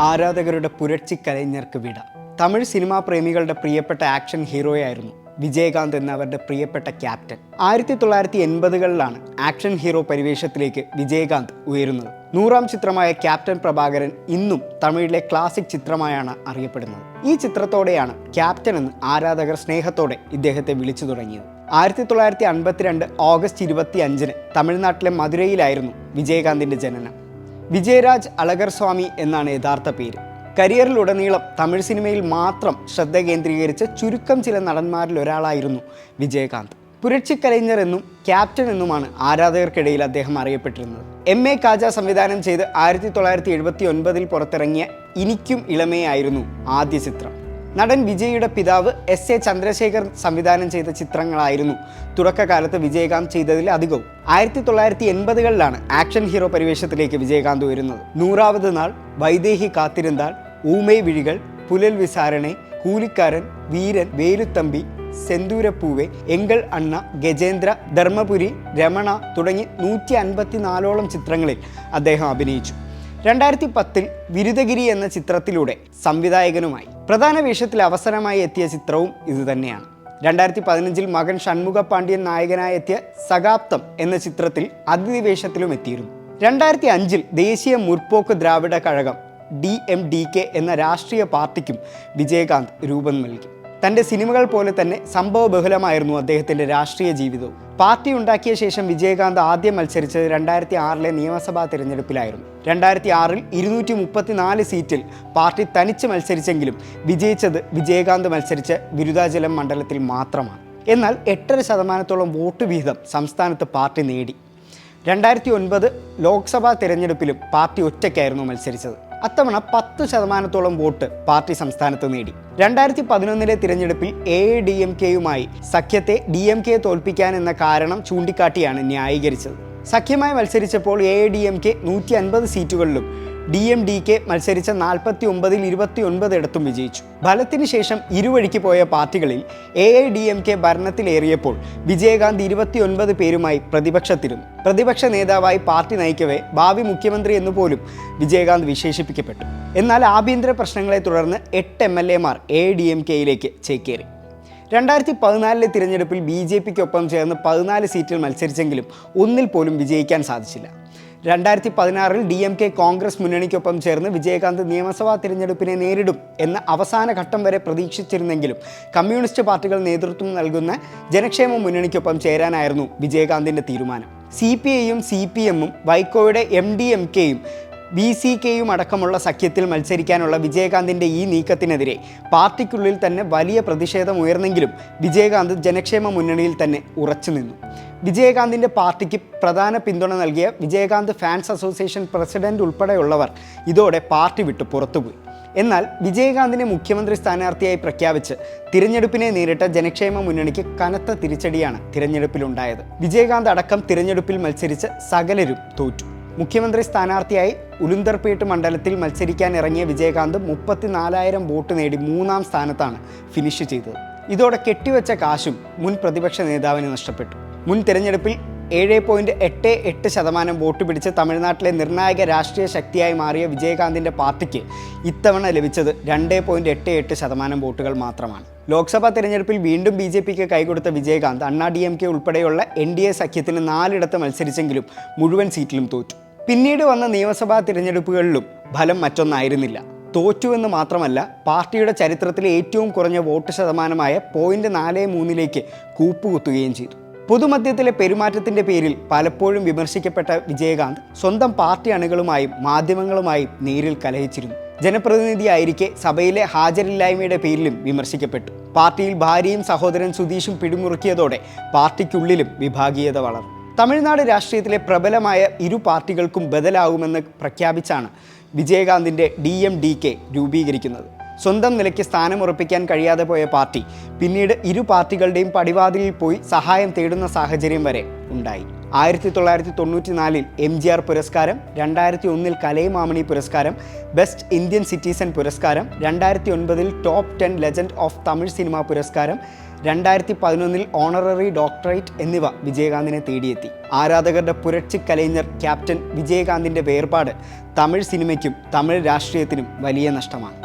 ആരാധകരുടെ പുരട്ചി കലൈஞർക്ക് വിട. തമിഴ് സിനിമാ പ്രേമികളുടെ പ്രിയപ്പെട്ട ആക്ഷൻ ഹീറോയായിരുന്നു വിജയകാന്ത് എന്ന അവരുടെ പ്രിയപ്പെട്ട ക്യാപ്റ്റൻ. ആയിരത്തി തൊള്ളായിരത്തി എൺപതുകളിലാണ് ആക്ഷൻ ഹീറോ പരിവേഷത്തിലേക്ക് വിജയകാന്ത് ഉയരുന്നത്. നൂറാം ചിത്രമായ ക്യാപ്റ്റൻ പ്രഭാകരൻ ഇന്നും തമിഴിലെ ക്ലാസിക് ചിത്രമായാണ് അറിയപ്പെടുന്നത്. ഈ ചിത്രത്തോടെയാണ് ക്യാപ്റ്റൻ എന്ന് ആരാധകർ സ്നേഹത്തോടെ ഇദ്ദേഹത്തെ വിളിച്ചു തുടങ്ങിയത്. ആയിരത്തി തൊള്ളായിരത്തി അൻപത്തിരണ്ട് ഓഗസ്റ്റ് ഇരുപത്തി അഞ്ചിന് തമിഴ്നാട്ടിലെ മധുരയിലായിരുന്നു വിജയകാന്തിന്റെ ജനനം. വിജയരാജ് അളകർ സ്വാമി എന്നാണ് യഥാർത്ഥ പേര്. കരിയറിലുടനീളം തമിഴ് സിനിമയിൽ മാത്രം ശ്രദ്ധ കേന്ദ്രീകരിച്ച ചുരുക്കം ചില നടന്മാരിൽ ഒരാളായിരുന്നു വിജയകാന്ത്. പുരക്ഷി കലൈഞ്ഞർ എന്നും ക്യാപ്റ്റൻ എന്നുമാണ് ആരാധകർക്കിടയിൽ അദ്ദേഹം അറിയപ്പെട്ടിരുന്നത്. എം എ കാജ സംവിധാനം ചെയ്ത് ആയിരത്തി തൊള്ളായിരത്തി എഴുപത്തി ഒൻപതിൽ പുറത്തിറങ്ങിയ ഇനിക്കും ഇളമേ ആയിരുന്നു ആദ്യ ചിത്രം. നടൻ വിജയുടെ പിതാവ് എസ് എ ചന്ദ്രശേഖർ സംവിധാനം ചെയ്ത ചിത്രങ്ങളായിരുന്നു. തുടക്കകാലത്ത് വിജയകാന്ത് ചെയ്തതിൽ അധികവും. ആയിരത്തി തൊള്ളായിരത്തി എൺപതുകളിലാണ് ആക്ഷൻ ഹീറോ പരിവേഷത്തിലേക്ക് വിജയകാന്ത് വരുന്നത്. നൂറാവത് നാൾ വൈദേഹി കാത്തിരുന്നാൾ ഊമൈ വിഴികൾ പുലൽ വിസാരണെ കൂലിക്കാരൻ വീരൻ വേലുത്തമ്പി സെന്തൂരപ്പൂവെ എങ്കൾ അണ്ണ ഗജേന്ദ്ര ധർമ്മപുരി രമണ തുടങ്ങി നൂറ്റി അൻപത്തിനാലോളം ചിത്രങ്ങളിൽ അദ്ദേഹം അഭിനയിച്ചു. രണ്ടായിരത്തി പത്തിൽ വിരുദഗിരി എന്ന ചിത്രത്തിലൂടെ സംവിധായകനുമായി പ്രധാന വേഷത്തിൽ അവസരമായി എത്തിയ ചിത്രവും ഇതുതന്നെയാണ് രണ്ടായിരത്തി പതിനഞ്ചിൽ മകൻ ഷൺമുഖ പാണ്ഡ്യൻ നായകനായി എത്തിയ സകാപ്തം എന്ന ചിത്രത്തിൽ അതിഥി വേഷത്തിലും എത്തിയിരുന്നു. രണ്ടായിരത്തി അഞ്ചിൽ Desiya Murpokku Dravida Kazhagam D M D K എന്ന രാഷ്ട്രീയ പാർട്ടിക്കും വിജയകാന്ത് രൂപം നൽകി. തന്റെ സിനിമകൾ പോലെ തന്നെ സംഭവബഹുലമായിരുന്നു അദ്ദേഹത്തിന്റെ രാഷ്ട്രീയ ജീവിതവും. പാർട്ടി ഉണ്ടാക്കിയ ശേഷം വിജയകാന്ത് ആദ്യം മത്സരിച്ചത് രണ്ടായിരത്തി ആറിലെ നിയമസഭാ തിരഞ്ഞെടുപ്പിലായിരുന്നു. രണ്ടായിരത്തി ആറിൽ ഇരുന്നൂറ്റി മുപ്പത്തിനാല് സീറ്റിൽ പാർട്ടി തനിച്ച് മത്സരിച്ചെങ്കിലും വിജയിച്ചത് വിജയകാന്ത് മത്സരിച്ച ബിരുദാചലം മണ്ഡലത്തിൽ മാത്രമാണ്. എന്നാൽ എട്ടര ശതമാനത്തോളം വോട്ട് വിഹിതം സംസ്ഥാനത്ത് പാർട്ടി നേടി. രണ്ടായിരത്തി ഒൻപത് ലോക്സഭാ തിരഞ്ഞെടുപ്പിലും പാർട്ടി ഒറ്റയ്ക്കായിരുന്നു മത്സരിച്ചത്. അത്തവണ പത്ത് ശതമാനത്തോളം വോട്ട് പാർട്ടി സംസ്ഥാനത്ത് നേടി. രണ്ടായിരത്തി പതിനൊന്നിലെ തിരഞ്ഞെടുപ്പിൽ എ ഡി എം കെയുമായി സഖ്യത്തെ ഡി എം കെ തോൽപ്പിക്കാൻ എന്ന കാരണം ചൂണ്ടിക്കാട്ടിയാണ് ന്യായീകരിച്ചത്. സഖ്യമായി മത്സരിച്ചപ്പോൾ എ ഡി എം കെ നൂറ്റി അൻപത് സീറ്റുകളിലും ഡി എം ഡി കെ മത്സരിച്ച നാൽപ്പത്തി ഒമ്പതിൽ ഇരുപത്തി ഒൻപത് ഇടത്തും വിജയിച്ചു. ഫലത്തിന് ശേഷം ഇരുവഴിക്ക് പോയ പാർട്ടികളിൽ A I D M K ഭരണത്തിലേറിയപ്പോൾ Vijayakanth ഇരുപത്തി ഒൻപത് പേരുമായി പ്രതിപക്ഷത്തിരുന്നു. പ്രതിപക്ഷ നേതാവായി പാർട്ടി നയിക്കവേ ഭാവി മുഖ്യമന്ത്രി എന്നുപോലും വിജയകാന്ത് വിശേഷിപ്പിക്കപ്പെട്ടു. എന്നാൽ ആഭ്യന്തര പ്രശ്നങ്ങളെ തുടർന്ന് എട്ട് എം എൽ എമാർ എ ഡി എം കെയിലേക്ക് ചേക്കേറി. രണ്ടായിരത്തി പതിനാലിലെ തിരഞ്ഞെടുപ്പിൽ ബി ജെ പിക്കൊപ്പം ചേർന്ന് പതിനാല് സീറ്റിൽ മത്സരിച്ചെങ്കിലും ഒന്നിൽ പോലും വിജയിക്കാൻ സാധിച്ചില്ല. രണ്ടായിരത്തി പതിനാറിൽ ഡി എം കെ കോൺഗ്രസ് മുന്നണിക്കൊപ്പം ചേർന്ന് വിജയകാന്ത് നിയമസഭാ തിരഞ്ഞെടുപ്പിനെ നേരിടും എന്ന അവസാന ഘട്ടം വരെ പ്രതീക്ഷിച്ചിരുന്നെങ്കിലും കമ്മ്യൂണിസ്റ്റ് പാർട്ടികൾ നേതൃത്വം നൽകുന്ന ജനക്ഷേമ മുന്നണിക്കൊപ്പം ചേരാനായിരുന്നു വിജയകാന്തിന്റെ തീരുമാനം. സി പി ഐയും സി പി എമ്മും വൈക്കോയുടെ എം ഡി എം കെയും ബി സി കെയും അടക്കമുള്ള സഖ്യത്തിൽ മത്സരിക്കാനുള്ള വിജയകാന്തിന്റെ ഈ നീക്കത്തിനെതിരെ പാർട്ടിക്കുള്ളിൽ തന്നെ വലിയ പ്രതിഷേധം ഉയർന്നെങ്കിലും വിജയകാന്ത് ജനക്ഷേമ മുന്നണിയിൽ തന്നെ ഉറച്ചു നിന്നു. വിജയകാന്തിന്റെ പാർട്ടിക്ക് പ്രധാന പിന്തുണ നൽകിയ വിജയകാന്ത് ഫാൻസ് അസോസിയേഷൻ പ്രസിഡന്റ് ഉൾപ്പെടെയുള്ളവർ ഇതോടെ പാർട്ടി വിട്ടു പുറത്തുപോയി. എന്നാൽ വിജയകാന്തിനെ മുഖ്യമന്ത്രി സ്ഥാനാർത്ഥിയായി പ്രഖ്യാപിച്ച് തിരഞ്ഞെടുപ്പിനെ നേരിട്ട ജനക്ഷേമ മുന്നണിക്ക് കനത്ത തിരിച്ചടിയാണ് തിരഞ്ഞെടുപ്പിലുണ്ടായത്. വിജയകാന്ത് അടക്കം തിരഞ്ഞെടുപ്പിൽ മത്സരിച്ച് സകലരും തോറ്റു. മുഖ്യമന്ത്രി സ്ഥാനാർത്ഥിയായി ഉലുന്തർപേട്ട് മണ്ഡലത്തിൽ മത്സരിക്കാൻ ഇറങ്ങിയ വിജയകാന്ത് മുപ്പത്തിനാലായിരം വോട്ട് നേടി മൂന്നാം സ്ഥാനത്താണ് ഫിനിഷ് ചെയ്തത്. ഇതോടെ കെട്ടിവെച്ച കാശും മുൻ പ്രതിപക്ഷ നേതാവിന് നഷ്ടപ്പെട്ടു. മുൻ തിരഞ്ഞെടുപ്പിൽ ഏഴ് പോയിന്റ് എട്ട് എട്ട് ശതമാനം വോട്ട് പിടിച്ച് തമിഴ്നാട്ടിലെ നിർണായക രാഷ്ട്രീയ ശക്തിയായി മാറിയ വിജയകാന്തിന്റെ പാർട്ടിക്ക് ഇത്തവണ ലഭിച്ചത് രണ്ട് പോയിന്റ് എട്ട് എട്ട് ശതമാനം വോട്ടുകൾ മാത്രമാണ്. ലോക്സഭാ തെരഞ്ഞെടുപ്പിൽ വീണ്ടും ബി ജെ പിക്ക് കൈകൊടുത്ത Vijayakanth Anna D M K ഉൾപ്പെടെയുള്ള എൻ ഡി എ സഖ്യത്തിന് നാലിടത്ത് മത്സരിച്ചെങ്കിലും മുഴുവൻ സീറ്റിലും തോറ്റു. പിന്നീട് വന്ന നിയമസഭാ തിരഞ്ഞെടുപ്പുകളിലും ഫലം മറ്റൊന്നായിരുന്നില്ല. തോറ്റുവെന്ന് മാത്രമല്ല പാർട്ടിയുടെ ചരിത്രത്തിലെ ഏറ്റവും കുറഞ്ഞ വോട്ട് ശതമാനമായ പോയിന്റ് നാല് മൂന്നിലേക്ക് കൂപ്പുകുത്തുകയും ചെയ്തു. പൊതുമധ്യത്തിലെ പെരുമാറ്റത്തിന്റെ പേരിൽ പലപ്പോഴും വിമർശിക്കപ്പെട്ട വിജയകാന്ത് സ്വന്തം പാർട്ടി അണികളുമായും മാധ്യമങ്ങളുമായും നേരിൽ കലഹിച്ചിരുന്നു. ജനപ്രതിനിധിയായിരിക്കെ സഭയിലെ ഹാജരില്ലായ്മയുടെ പേരിലും വിമർശിക്കപ്പെട്ടു. പാർട്ടിയിൽ ഭാര്യയും സഹോദരൻ സുധീഷും പിടിമുറുക്കിയതോടെ പാർട്ടിക്കുള്ളിലും വിഭാഗീയത വളർന്നു. തമിഴ്നാട് രാഷ്ട്രീയത്തിലെ പ്രബലമായ ഇരു പാർട്ടികൾക്കും ബദലാകുമെന്ന് പ്രഖ്യാപിച്ചാണ് വിജയകാന്തിന്റെ ഡി എം ഡി കെ രൂപീകരിക്കുന്നത്. സ്വന്തം നിലയ്ക്ക് സ്ഥാനമുറപ്പിക്കാൻ കഴിയാതെ പോയ പാർട്ടി പിന്നീട് ഇരു പാർട്ടികളുടെയും പടിവാതിലിൽ പോയി സഹായം തേടുന്ന സാഹചര്യം വരെ ഉണ്ടായി. ആയിരത്തി തൊള്ളായിരത്തി തൊണ്ണൂറ്റി നാലിൽ എം ജി ആർ പുരസ്കാരം രണ്ടായിരത്തി ഒന്നിൽ കലൈമാമണി പുരസ്കാരം ബെസ്റ്റ് ഇന്ത്യൻ സിറ്റിസൺ പുരസ്കാരം രണ്ടായിരത്തി ഒൻപതിൽ top ten legend of Tamil cinema പുരസ്കാരം രണ്ടായിരത്തി പതിനൊന്നിൽ ഓണററി ഡോക്ടറേറ്റ് എന്നിവ വിജയകാന്തിനെ തേടിയെത്തി. ആരാധകരുടെ പുരട്ചി കലൈഞ്ഞർ ക്യാപ്റ്റൻ വിജയകാന്തിന്റെ വേർപാട് തമിഴ് സിനിമയ്ക്കും തമിഴ് രാഷ്ട്രീയത്തിനും വലിയ നഷ്ടമാണ്.